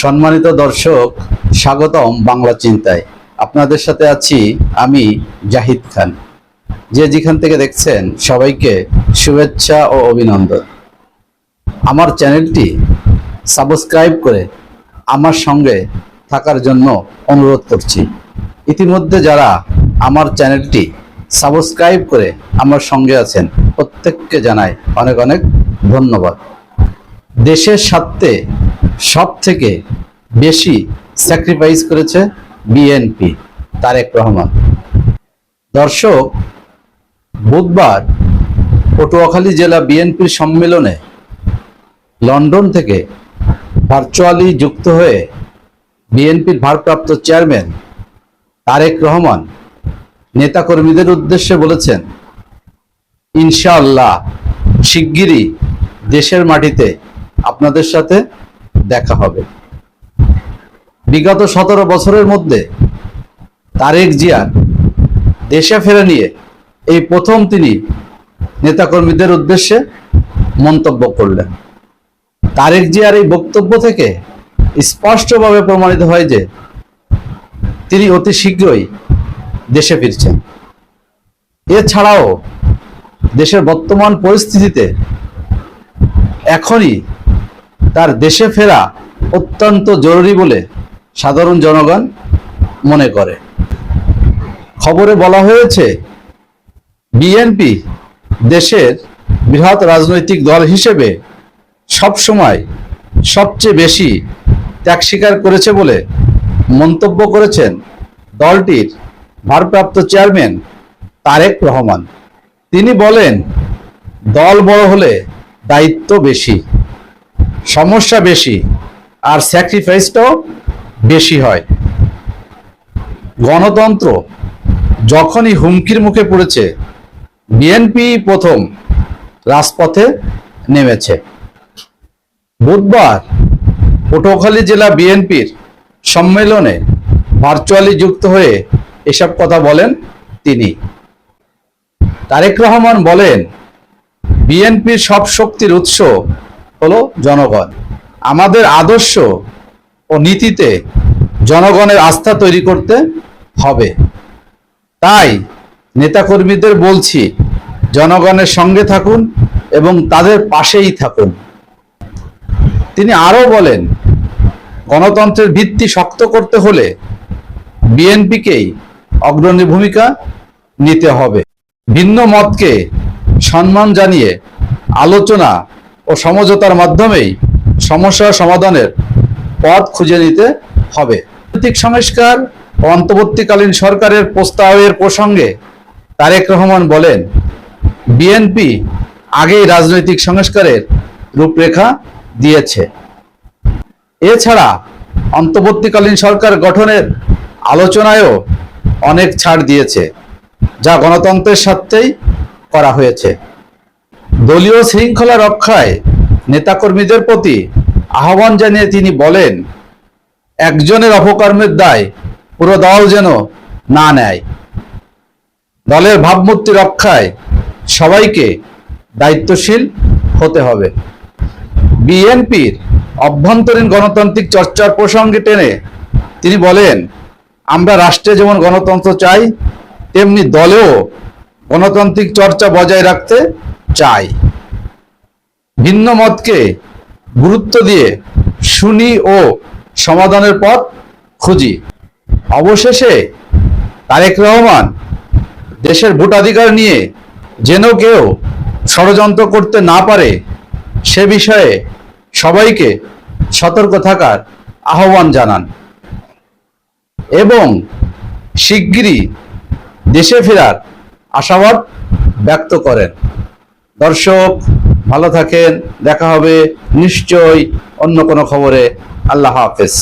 সম্মানিত দর্শক, স্বাগতম বাংলা চিন্তায়। আপনাদের সাথে আছি আমি জাহিদ খান। যে যেখান থেকে দেখছেন, সবাইকে শুভেচ্ছা ও অভিনন্দন। আমার চ্যানেলটি সাবস্ক্রাইব করে আমার সঙ্গে থাকার জন্য অনুরোধ করছি। ইতিমধ্যে যারা আমার চ্যানেলটি সাবস্ক্রাইব করে আমার সঙ্গে আছেন, প্রত্যেককে জানাই অনেক অনেক ধন্যবাদ। দেশের স্বার্থে সব থেকে বেশি স্যাক্রিফাইস করেছে বিএনপি তারেক রহমান। দর্শক, বুধবার পটুয়াখালী জেলা বিএনপির সম্মেলনে লন্ডন থেকে ভার্চুয়ালি যুক্ত হয়ে বিএনপির ভারপ্রাপ্ত চেয়ারম্যান তারেক রহমান নেতাকর্মীদের উদ্দেশ্যে বলেছেন, ইনশাআল্লাহ, শিগগিরই দেশের মাটিতে আপনাদের সাথে দেখা হবে। বিগত সতেরো বছরের মধ্যে তারেক জিয়ার দেশে ফেরা নিয়ে এই প্রথম তিনি নেতাকর্মীদের উদ্দেশ্যে মন্তব্য করলেন। তারেক জিয়ার এই বক্তব্য থেকে স্পষ্টভাবে প্রমাণিত হয় যে তিনি অতি শীঘ্রই দেশে ফিরছেন। এছাড়াও দেশের বর্তমান পরিস্থিতিতে এখনই তার দেশে ফেরা অত্যন্ত জরুরি বলে সাধারণ জনগণ মনে করে। খবরে বলা হয়েছে, বিএনপি দেশের বৃহৎ রাজনৈতিক দল হিসেবে সবসময় সবচেয়ে বেশি ত্যাগ স্বীকার করেছে বলে মন্তব্য করেছেন দলটির ভারপ্রাপ্ত চেয়ারম্যান তারেক রহমান। তিনি বলেন, দল বড় হলে দায়িত্ব বেশি। সমস্যা বেশি আর স্যাক্রিফাইসটাও বেশি হয়। গণতন্ত্র যখনই হুমকির মুখে পড়েছে বিএনপি প্রথম রাজপথে নেমেছে। বুধবার পটুয়াখালী জেলা বিএনপির সম্মেলনে ভার্চুয়ালি যুক্ত হয়ে এসব কথা বলেন তিনি। তারেক রহমান বলেন বিএনপির সব শক্তির উৎস হলো জনগণ। আমাদের আদর্শ ও নীতিতে জনগণের আস্থা তৈরি করতে হবে। তাই নেতাকর্মীদের বলছি, জনগণের সঙ্গে থাকুন এবং তাদের পাশেই থাকুন। তিনি আরও বলেন, গণতন্ত্রের ভিত্তি শক্ত করতে হলে বিএনপিকেই অগ্রণী ভূমিকা নিতে হবে। ভিন্ন মতকে সম্মান জানিয়ে আলোচনা ও সমঝোতার মাধ্যমেই সমস্যা সমাধানের পথ খুঁজে নিতে হবে। রাজনৈতিক সংস্কার ও অন্তর্বর্তীকালীন সরকারের প্রস্তাবের প্রসঙ্গে তারেক রহমান বলেন, বিএনপি আগেই রাজনৈতিক সংস্কারের রূপরেখা দিয়েছে। এছাড়া অন্তর্বর্তীকালীন সরকার গঠনের আলোচনায়ও অনেক ছাড় দিয়েছে, যা গণতন্ত্রের স্বার্থেই করা হয়েছে। দলীয় শৃঙ্খলা রক্ষায় নেতাকর্মীদের প্রতি আহ্বান জানিয়ে তিনি বলেন, একজনের অপকর্মের দায় পুরো দল যেন না নেয়। দলের ভাবমূর্তি রক্ষায় সবাইকে দায়িত্বশীল হতে হবে। বিএনপির অভ্যন্তরীণ গণতান্ত্রিক চর্চার প্রসঙ্গে টেনে তিনি বলেন, আমরা রাষ্ট্রে যেমন গণতন্ত্র চাই, তেমনি দলেও গণতান্ত্রিক চর্চা বজায় রাখতে চাই। ভিন্ন মতকে গুরুত্ব দিয়ে শুনি ও সমাধানের পথ খুঁজি। অবশেষে তারেক রহমান দেশের ভোটাধিকার নিয়ে যেন কেউ ষড়যন্ত্র করতে না পারে, সে বিষয়ে সবাইকে সতর্ক থাকার আহ্বান জানান এবং শিগগিরই দেশে ফেরার আশাবাদ ব্যক্ত করেন। দর্শক ভালো থাকেন দেখা হবে নিশ্চয়ই অন্য কোনো খবরে। আল্লাহ হাফেজ।